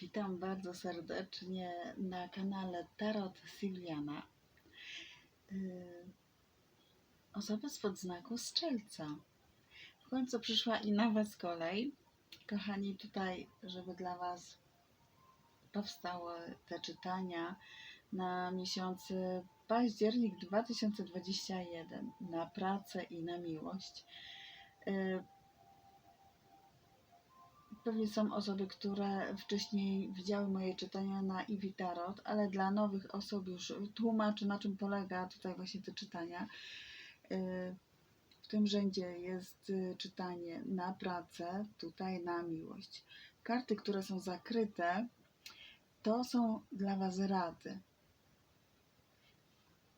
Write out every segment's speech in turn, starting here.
Witam bardzo serdecznie na kanale Tarot Sylwiana. Yy, Osoby spod znaku Strzelca. W końcu przyszła i na Was kolej. Kochani, tutaj, żeby dla Was powstały te czytania na miesiące październik 2021 na pracę i na miłość. Pewnie są osoby, które wcześniej widziały moje czytania na Iwi Tarot, ale dla nowych osób już tłumaczę, na czym polega tutaj właśnie te czytania. Yy, W tym rzędzie jest y, czytanie na pracę, tutaj na miłość. Karty, które są zakryte, to są dla Was rady.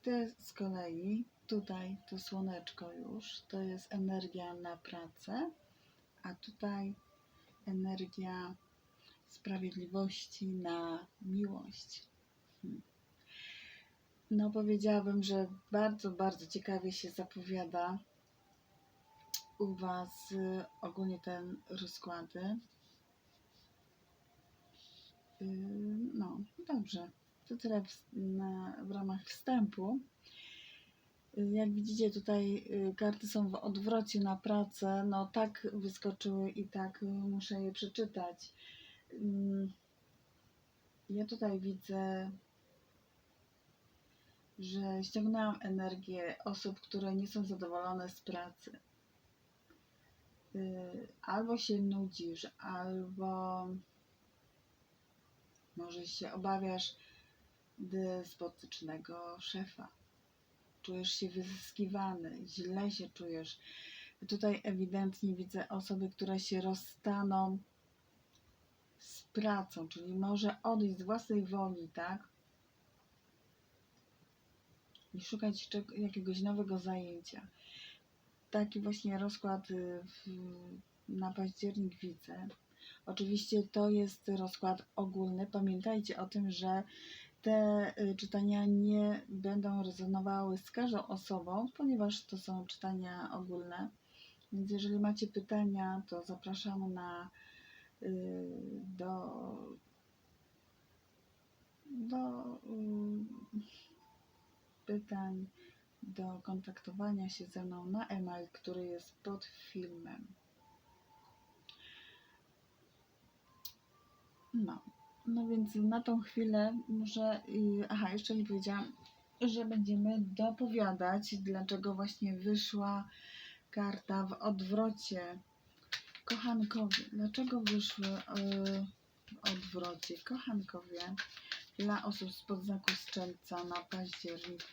Te z kolei, tutaj to słoneczko już, to jest energia na pracę, a tutaj energia sprawiedliwości na miłość. Hmm. No, powiedziałabym, że bardzo, bardzo ciekawie się zapowiada u Was y, ogólnie ten rozkłady. Yy, No, dobrze. To tyle w, na, w ramach wstępu. Jak widzicie, tutaj y, karty są w odwrocie na pracę. No tak wyskoczyły i tak y, muszę je przeczytać. Ym, Ja tutaj widzę, że ściągnęłam energię osób, które nie są zadowolone z pracy. Y, Albo się nudzisz, albo może się obawiasz despotycznego szefa czujesz się wyzyskiwany, źle się czujesz. Tutaj ewidentnie widzę osoby, które się rozstaną z pracą, czyli może odejść z własnej woli, tak? I szukać jakiegoś nowego zajęcia. Taki właśnie rozkład y, w, na październik widzę. Oczywiście to jest rozkład ogólny. Pamiętajcie o tym, że te y, czytania nie będą rezonowały z każdą osobą, ponieważ to są czytania ogólne. Więc jeżeli macie pytania, to zapraszam na y, do do y, pytań, do kontaktowania się ze mną na e-mail, który jest pod filmem. No. No więc na tą chwilę może. y, Aha, jeszcze nie powiedziałam, że będziemy dopowiadać, dlaczego właśnie wyszła karta w odwrocie. Kochankowie, dlaczego wyszły y, w odwrocie? Kochankowie dla osób spod znaku strzelca na październik.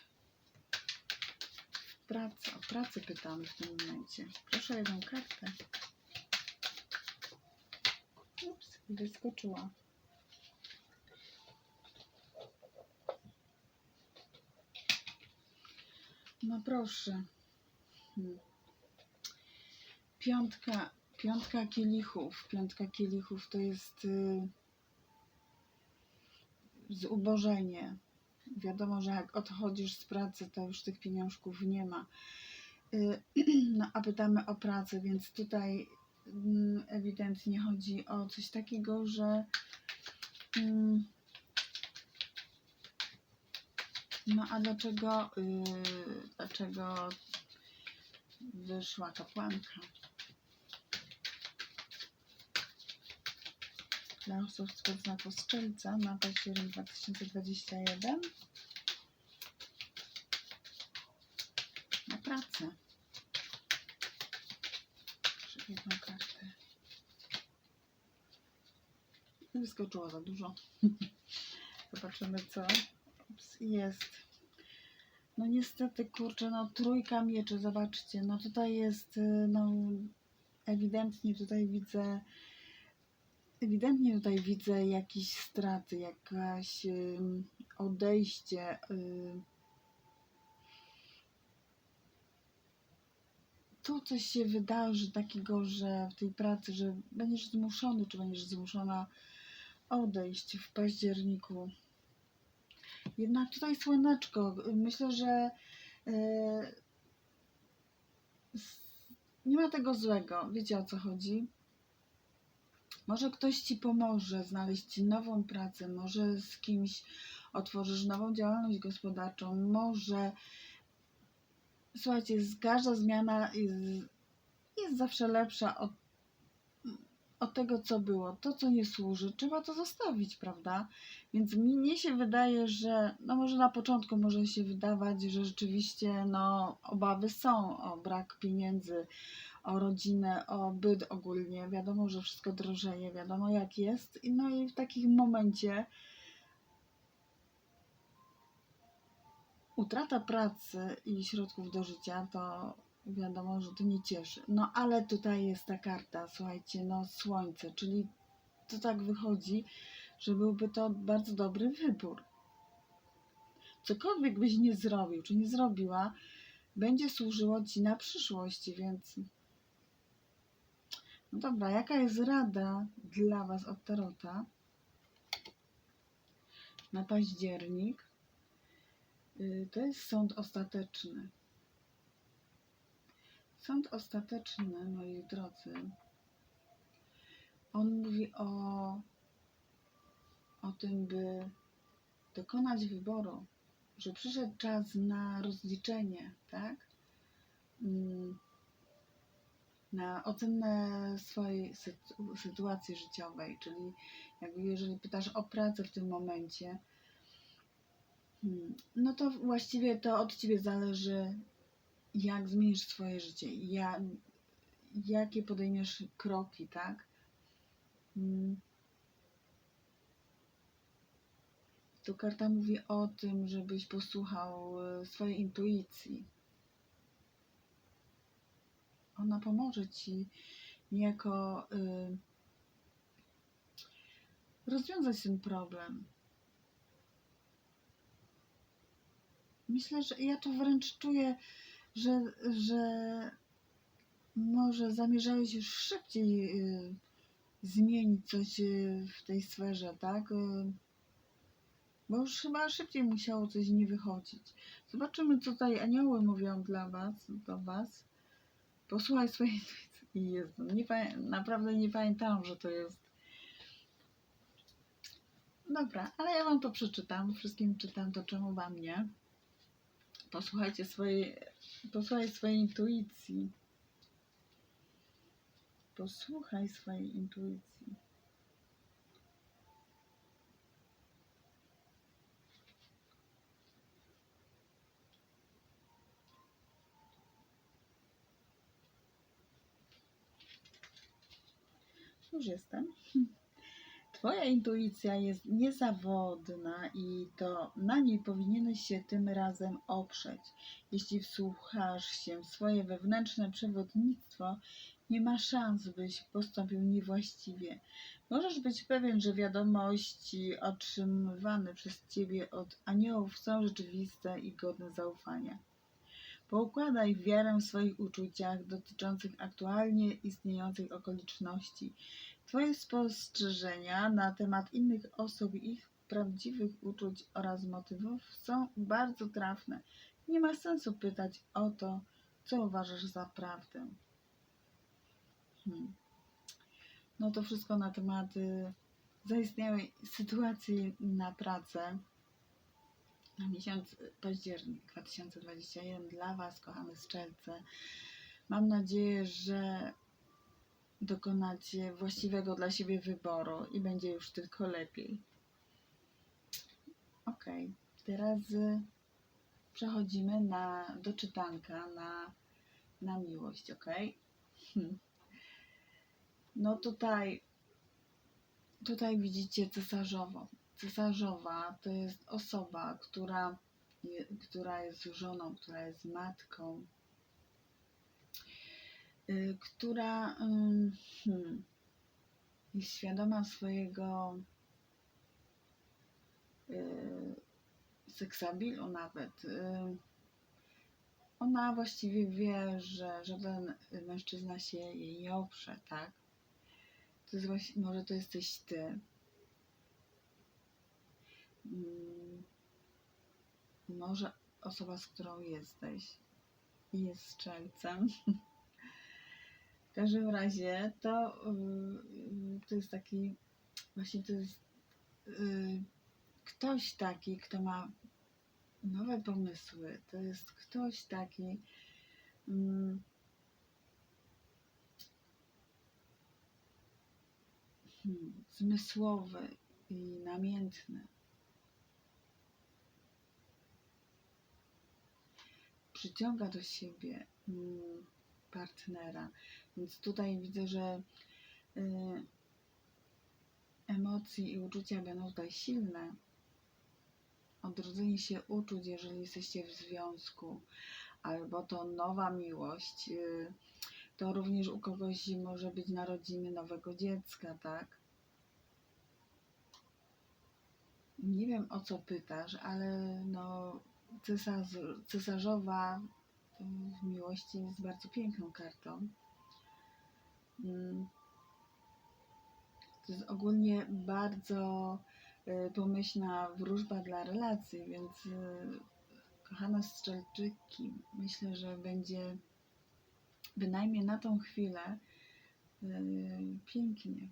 Praca, o pracę pytamy w tym momencie. Proszę jedną kartę. Ups, wyskoczyła. No proszę. Hmm. Piątka, piątka kielichów. Piątka kielichów to jest y, zubożenie. Wiadomo, że jak odchodzisz z pracy, to już tych pieniążków nie ma. Y, no a pytamy o pracę, więc tutaj mm, ewidentnie chodzi o coś takiego, że mm, no a dlaczego, yy, dlaczego wyszła kapłanka? Dla osób spod znaku strzelca na październik 2021 na pracę. Proszę jedną kartę. Wyskoczyło za dużo. Zobaczymy co jest. No niestety, kurczę, no trójka mieczy, zobaczcie, no tutaj jest, y, no ewidentnie tutaj widzę, ewidentnie tutaj widzę jakieś straty, jakaś ym, odejście. y. Tu coś się wydarzy takiego, że w tej pracy, że będziesz zmuszony, czy będziesz zmuszona odejść w październiku. Jednak tutaj słoneczko. Myślę, że e, nie ma tego złego. Wiecie o co chodzi? Może ktoś ci pomoże znaleźć nową pracę, może z kimś otworzysz nową działalność gospodarczą, może słuchajcie, każda zmiana jest, jest zawsze lepsza od, od tego, co było. To, co nie służy, trzeba to zostawić, prawda? Więc mnie się wydaje, że no może na początku może się wydawać, że rzeczywiście no, obawy są o brak pieniędzy, o rodzinę, o byt ogólnie. Wiadomo, że wszystko drożeje, wiadomo jak jest. No i w takim momencie utrata pracy i środków do życia to wiadomo, że to nie cieszy. No ale tutaj jest ta karta, słuchajcie, no słońce, czyli to tak wychodzi, że byłby to bardzo dobry wybór. Cokolwiek byś nie zrobił, czy nie zrobiła, będzie służyło ci na przyszłość, więc. No dobra, jaka jest rada dla Was od Tarota na październik? Y, To jest sąd ostateczny. Sąd ostateczny, moi drodzy, on mówi o, o tym, by dokonać wyboru, że przyszedł czas na rozliczenie, tak? Mm, Na ocenę swojej sytu- sytuacji życiowej, czyli jakby jeżeli pytasz o pracę w tym momencie, Hmm, No to właściwie to od ciebie zależy, jak zmienisz swoje życie, ja, jakie podejmiesz kroki, tak? Hmm. Tu karta mówi o tym, żebyś posłuchał e, swojej intuicji. Ona pomoże ci niejako y, rozwiązać ten problem. Myślę, że ja to wręcz czuję, że, że może zamierzałeś już szybciej y, zmienić coś y, w tej sferze, tak? Y, bo już chyba szybciej musiało coś nie wychodzić. Zobaczymy, co tutaj anioły mówią dla Was, do Was. Posłuchaj swojej intuicji. Nie naprawdę nie pamiętałam, że to jest. Dobra, ale ja Wam to przeczytam. Wszystkim czytam to, czemu Wam nie. Posłuchajcie swojej, posłuchaj swojej intuicji. Posłuchaj swojej intuicji. Już jestem. Twoja intuicja jest niezawodna i to na niej powinieneś się tym razem oprzeć. Jeśli wsłuchasz się w swoje wewnętrzne przewodnictwo, nie ma szans, byś postąpił niewłaściwie. Możesz być pewien, że wiadomości otrzymywane przez ciebie od aniołów są rzeczywiste i godne zaufania. Poukładaj wiarę w swoich uczuciach dotyczących aktualnie istniejących okoliczności. Twoje spostrzeżenia na temat innych osób i ich prawdziwych uczuć oraz motywów są bardzo trafne. Nie ma sensu pytać o to, co uważasz za prawdę. Hmm. No to wszystko na temat y, zaistniałej sytuacji na pracę na miesiąc październik 2021 dla Was, kochane strzelce. Mam nadzieję, że dokonacie właściwego dla siebie wyboru i będzie już tylko lepiej. Ok, teraz y, przechodzimy na, do czytanka na, na miłość, ok? Hmm. No tutaj, tutaj widzicie cesarzową. Cesarzowa to jest osoba, która, która jest żoną, która jest matką, która ym, hmm, jest świadoma swojego y, seksabilu nawet. Y, ona właściwie wie, że żaden mężczyzna się jej nie oprze, tak? To jest właśnie, może to jesteś ty. Mm, Może osoba, z którą jesteś, jest strzelcem. każdym razie to, yy, to jest taki, właśnie to jest yy, ktoś taki, kto ma nowe pomysły. To jest ktoś taki, mm, hmm, zmysłowy i namiętny. Przyciąga do siebie mm, partnera. Więc tutaj widzę, że y, emocje i uczucia będą tutaj silne. Odrodzenie się uczuć, jeżeli jesteście w związku, albo to nowa miłość. y, To również u kogoś może być narodziny nowego dziecka, tak? Nie wiem o co pytasz, ale no cesarz, cesarzowa w miłości jest bardzo piękną kartą. Mm. To jest ogólnie bardzo y, pomyślna wróżba dla relacji, więc y, kochane strzelczyki, myślę, że będzie bynajmniej na tą chwilę y, pięknie.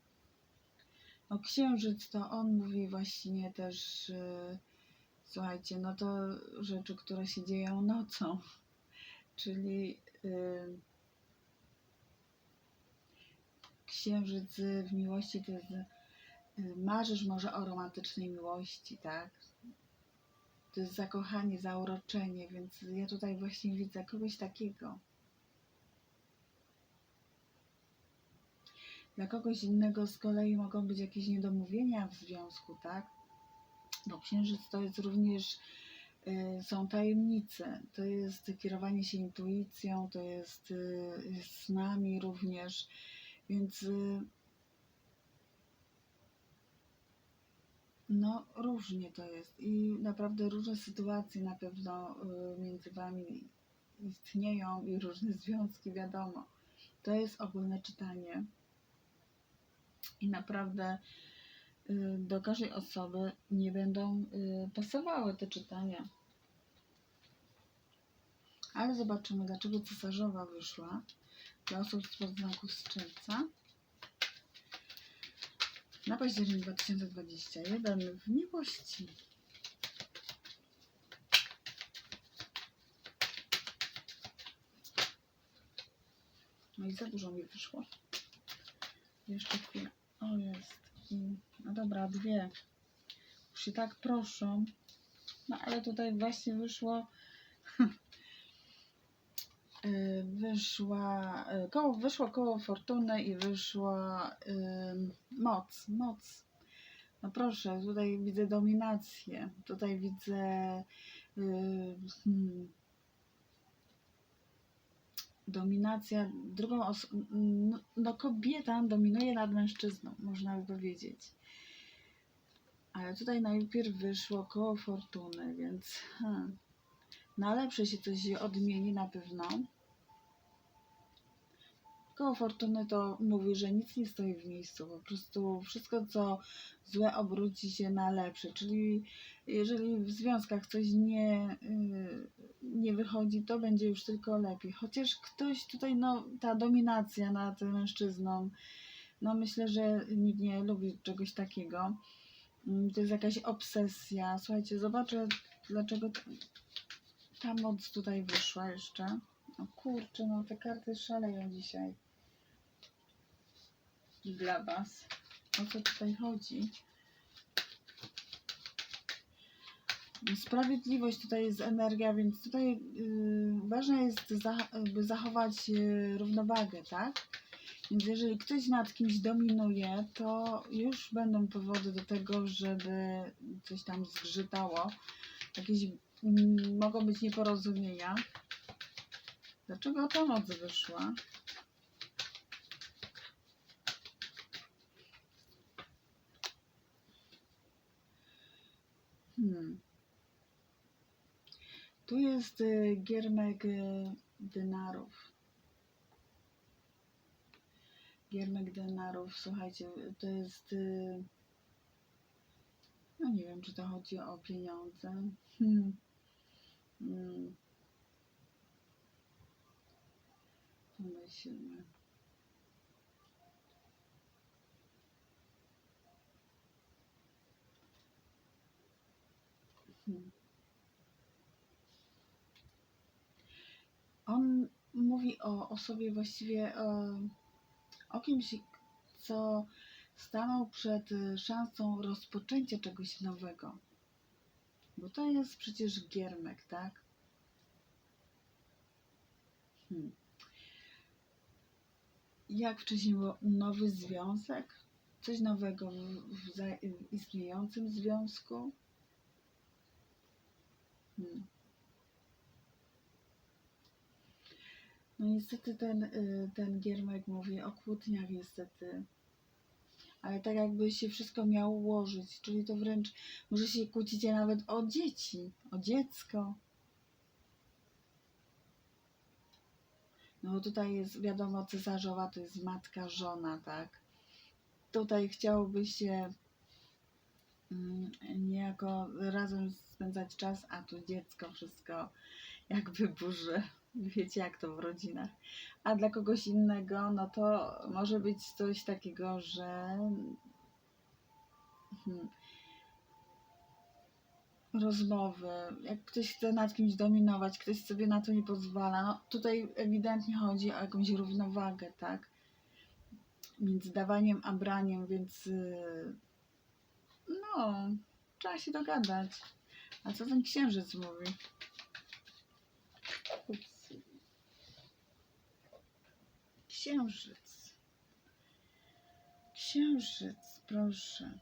No księżyc to on mówi właśnie też, słuchajcie, no to rzeczy, które się dzieją nocą, czyli y, księżyc w miłości to jest, y, marzysz może o romantycznej miłości, tak? To jest zakochanie, zauroczenie, więc ja tutaj właśnie widzę kogoś takiego. Dla kogoś innego z kolei mogą być jakieś niedomówienia w związku, tak? Bo księżyc to jest również, y, są tajemnice, to jest kierowanie się intuicją, to jest y, snami również, więc y, no różnie to jest i naprawdę różne sytuacje na pewno y, między Wami istnieją i różne związki, wiadomo. To jest ogólne czytanie i naprawdę y, do każdej osoby nie będą pasowały te czytania. Ale zobaczymy, dlaczego cesarzowa wyszła dla osób z podznaku strzelca. Na październik 2021 w miłości. No i za dużo mi wyszło. Jeszcze chwilę. O jest. No dobra, dwie. Już się tak proszą. No ale tutaj właśnie wyszło. Y, wyszła. y, Koło, wyszło koło fortuny i wyszła y, moc. Moc. No proszę, tutaj widzę dominację. Tutaj widzę. y, hmm, dominacja drugą osobą, no, no kobieta dominuje nad mężczyzną, można by powiedzieć. Ale tutaj najpierw wyszło koło fortuny, więc hmm, na lepsze się coś odmieni na pewno. Koło fortuny to mówi, że nic nie stoi w miejscu, po prostu wszystko co złe obróci się na lepsze, czyli jeżeli w związkach coś nie, y, nie wychodzi, to będzie już tylko lepiej. Chociaż ktoś tutaj, no ta dominacja nad mężczyzną, no myślę, że nikt nie lubi czegoś takiego. Mm, To jest jakaś obsesja. Słuchajcie, zobaczę dlaczego ta moc tutaj wyszła jeszcze. O kurczę, no te karty szaleją dzisiaj. Dla Was. O co tutaj chodzi? Sprawiedliwość tutaj jest energia, więc tutaj yy, ważne jest, by zachować yy, równowagę, tak? Więc jeżeli ktoś nad kimś dominuje, to już będą powody do tego, żeby coś tam zgrzytało. Jakieś mm, mogą być nieporozumienia. Dlaczego ta moc wyszła? Hmm. Tu jest y, giermek y, denarów. Giermek denarów, słuchajcie, to jest. y, No nie wiem, czy to chodzi o pieniądze. Hmm. Hmm. Pomyślmy. Hmm. On mówi o, o sobie właściwie o, o kimś, co stanął przed y, szansą rozpoczęcia czegoś nowego. Bo to jest przecież giermek, tak? Hmm. Jak wcześniej było nowy związek? Coś nowego w, w, w istniejącym związku? Hmm. No niestety ten, y, ten giermek mówi o kłótniach niestety. Ale tak jakby się wszystko miało ułożyć, czyli to wręcz może się kłócicie nawet o dzieci, o dziecko. No bo tutaj jest wiadomo cesarzowa to jest matka, żona, tak? Tutaj chciałoby się mm, niejako razem spędzać czas, a tu dziecko wszystko jakby burzy. Wiecie jak to w rodzinach. A dla kogoś innego, no to może być coś takiego, że hmm, rozmowy, jak ktoś chce nad kimś dominować, ktoś sobie na to nie pozwala. No, tutaj ewidentnie chodzi o jakąś równowagę, tak? Między dawaniem a braniem, więc no, trzeba się dogadać. A co ten księżyc mówi? Ups. Księżyc. Księżyc, proszę.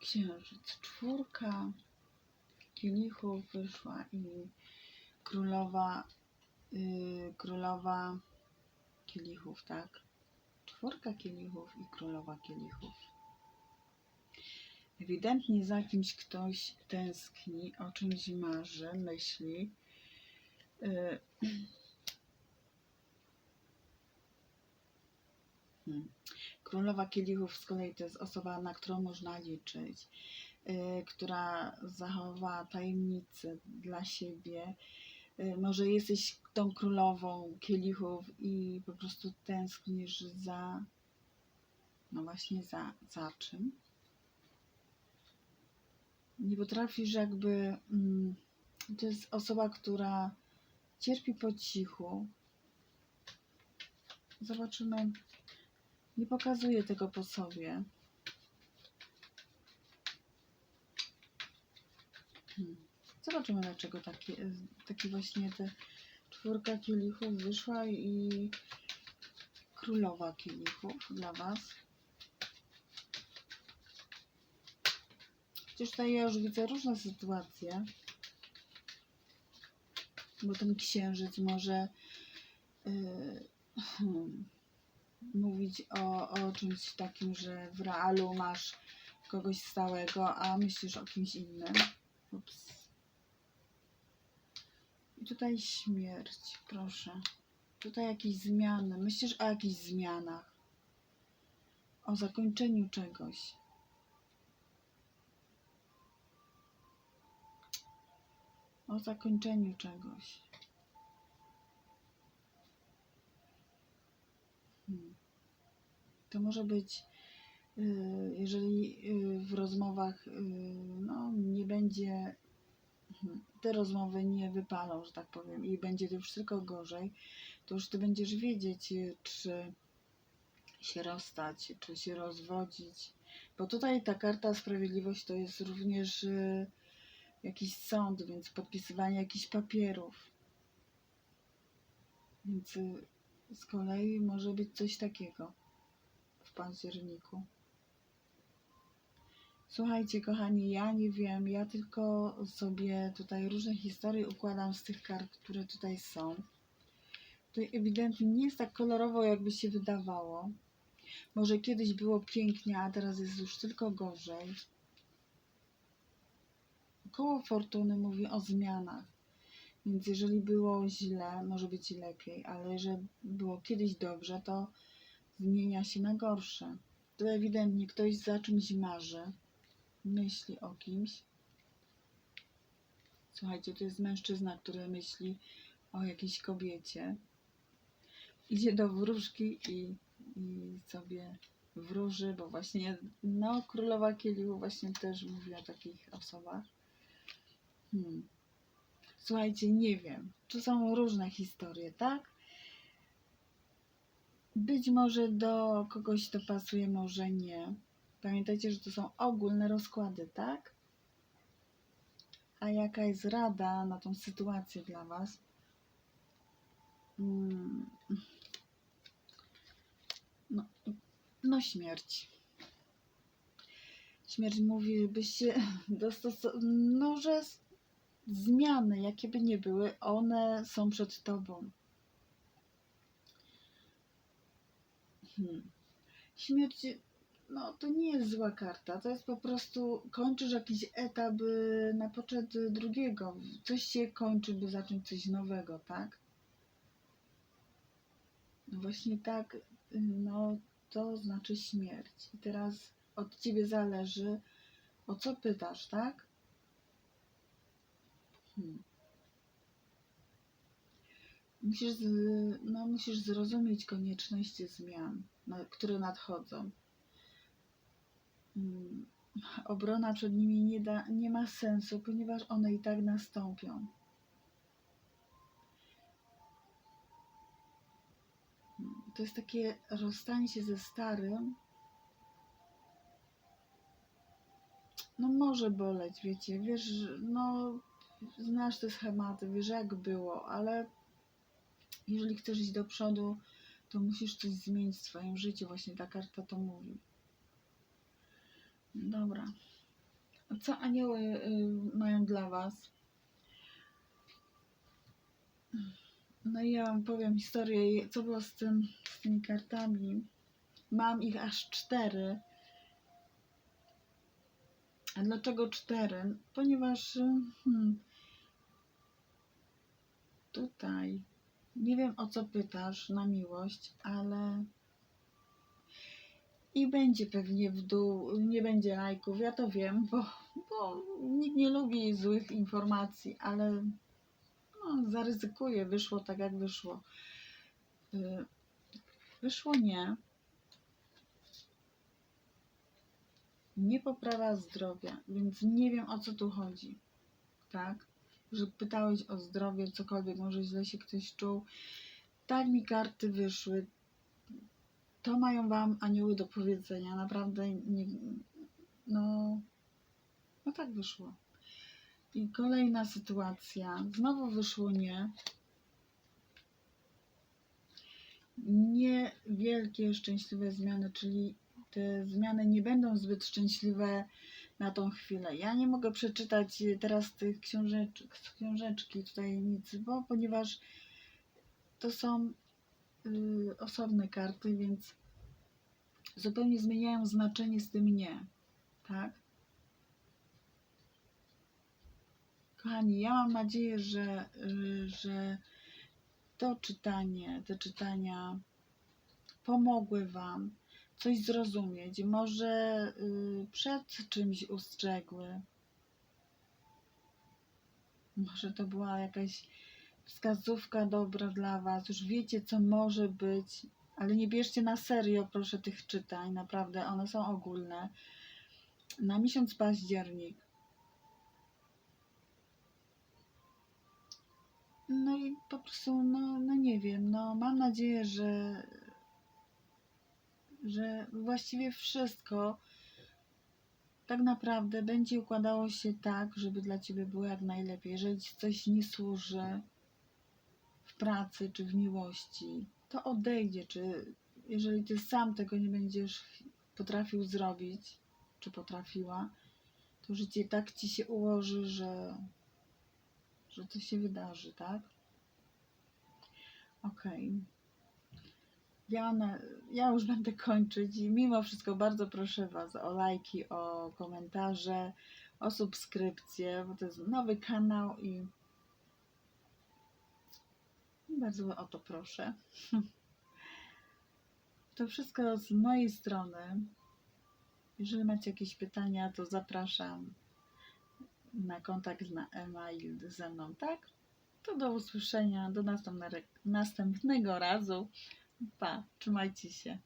Księżyc. Czwórka kielichów wyszła i królowa, yy, królowa kielichów, tak? Czwórka kielichów i królowa kielichów. Ewidentnie za kimś ktoś tęskni, o czymś marzy, myśli. Yy. Królowa Kielichów z kolei to jest osoba, na którą można liczyć, yy, która zachowa tajemnicę dla siebie. Yy, może jesteś tą królową Kielichów i po prostu tęsknisz za, no właśnie za, za czym? Nie potrafisz jakby, mm, to jest osoba, która cierpi po cichu. Zobaczymy. Nie pokazuje tego po sobie. Hmm. Zobaczymy, dlaczego taki, taki właśnie te czwórka kielichów wyszła i królowa kielichów dla Was. Chociaż tutaj ja już widzę różne sytuacje. Bo ten księżyc może yy, hmm, mówić o, o czymś takim, że w realu masz kogoś stałego, a myślisz o kimś innym. Ups. I tutaj śmierć, proszę. Tutaj jakieś zmiany. Myślisz o jakichś zmianach. O zakończeniu czegoś. O zakończeniu czegoś. To może być, y, jeżeli y, w rozmowach y, no, nie będzie, hmm, te rozmowy nie wypalą, że tak powiem, i będzie to już tylko gorzej, to już ty będziesz wiedzieć, czy się rozstać, czy się rozwodzić. Bo tutaj ta karta sprawiedliwość to jest również jakiś sąd, więc podpisywanie jakichś papierów. Więc z kolei może być coś takiego październiku. Słuchajcie, kochani, ja nie wiem, ja tylko sobie tutaj różne historie układam z tych kart, które tutaj są. Tutaj ewidentnie nie jest tak kolorowo, jakby się wydawało. Może kiedyś było pięknie, a teraz jest już tylko gorzej. Koło fortuny mówi o zmianach. Więc jeżeli było źle, może być lepiej, ale że było kiedyś dobrze, to zmienia się na gorsze. To ewidentnie ktoś za czymś marzy, myśli o kimś. Słuchajcie, to jest mężczyzna, który myśli o jakiejś kobiecie. Idzie do wróżki i, i sobie wróży, bo właśnie, no, królowa kielichu właśnie też mówi o takich osobach. Hmm. Słuchajcie, nie wiem. Tu są różne historie, tak? Być może do kogoś to pasuje, może nie. Pamiętajcie, że to są ogólne rozkłady, tak? A jaka jest rada na tą sytuację dla Was? Mm. No, no śmierć. Śmierć mówi, byście dostosowali, no że zmiany, jakie by nie były, one są przed Tobą. Hmm. Śmierć, no to nie jest zła karta, to jest po prostu, kończysz jakiś etap y, na poczet drugiego, coś się kończy, by zacząć coś nowego, tak? No Właśnie tak, no to znaczy śmierć. I teraz od ciebie zależy, o co pytasz, tak? Hmm. Musisz, z, no, musisz zrozumieć konieczność zmian, które nadchodzą. Mm, Obrona przed nimi nie, da, nie ma sensu, ponieważ one i tak nastąpią. Mm, To jest takie rozstanie się ze starym. No może boleć, wiecie, wiesz, no znasz te schematy, wiesz jak było, ale jeżeli chcesz iść do przodu, to musisz coś zmienić w swoim życiu. Właśnie ta karta to mówi. Dobra. Co anioły y, mają dla Was? No ja Wam powiem historię, co było z, tym, z tymi kartami. Mam ich aż cztery. A dlaczego cztery? Ponieważ hmm, tutaj nie wiem o co pytasz na miłość, ale i będzie pewnie w dół, nie będzie lajków, ja to wiem, bo, bo nikt nie lubi złych informacji, ale no, zaryzykuję, wyszło tak jak wyszło. Y, Wyszło nie. Nie poprawa zdrowia, więc nie wiem o co tu chodzi. Tak? Że pytałeś o zdrowie, cokolwiek, może źle się ktoś czuł. Tak mi karty wyszły. To mają wam anioły do powiedzenia. Naprawdę nie. No. No tak wyszło. I kolejna sytuacja. Znowu wyszło nie. Niewielkie, szczęśliwe zmiany, czyli te zmiany nie będą zbyt szczęśliwe na tą chwilę. Ja nie mogę przeczytać teraz tych książeczek, z książeczki tutaj nic, bo ponieważ to są y, osobne karty, więc zupełnie zmieniają znaczenie z tym nie. Tak? Kochani, ja mam nadzieję, że, y, że to czytanie, te czytania pomogły Wam coś zrozumieć, może y, przed czymś ustrzegły. Może to była jakaś wskazówka dobra dla Was. Już wiecie, co może być, ale nie bierzcie na serio, proszę, tych czytań. Naprawdę, one są ogólne. Na miesiąc październik. No i po prostu, no, no nie wiem, no mam nadzieję, że, że właściwie wszystko tak naprawdę będzie układało się tak, żeby dla Ciebie było jak najlepiej. Jeżeli Ci coś nie służy w pracy czy w miłości, to odejdzie. Czy jeżeli Ty sam tego nie będziesz potrafił zrobić, czy potrafiła, to życie tak Ci się ułoży, że, że to się wydarzy, tak? Okej. Ja, na, ja już będę kończyć i mimo wszystko bardzo proszę Was o lajki, o komentarze, o subskrypcję, bo to jest nowy kanał i bardzo o to proszę. To wszystko z mojej strony. Jeżeli macie jakieś pytania, to zapraszam na kontakt na e-mail ze mną, tak? To do usłyszenia, do następne- następnego razu. Pa, trzymajcie się.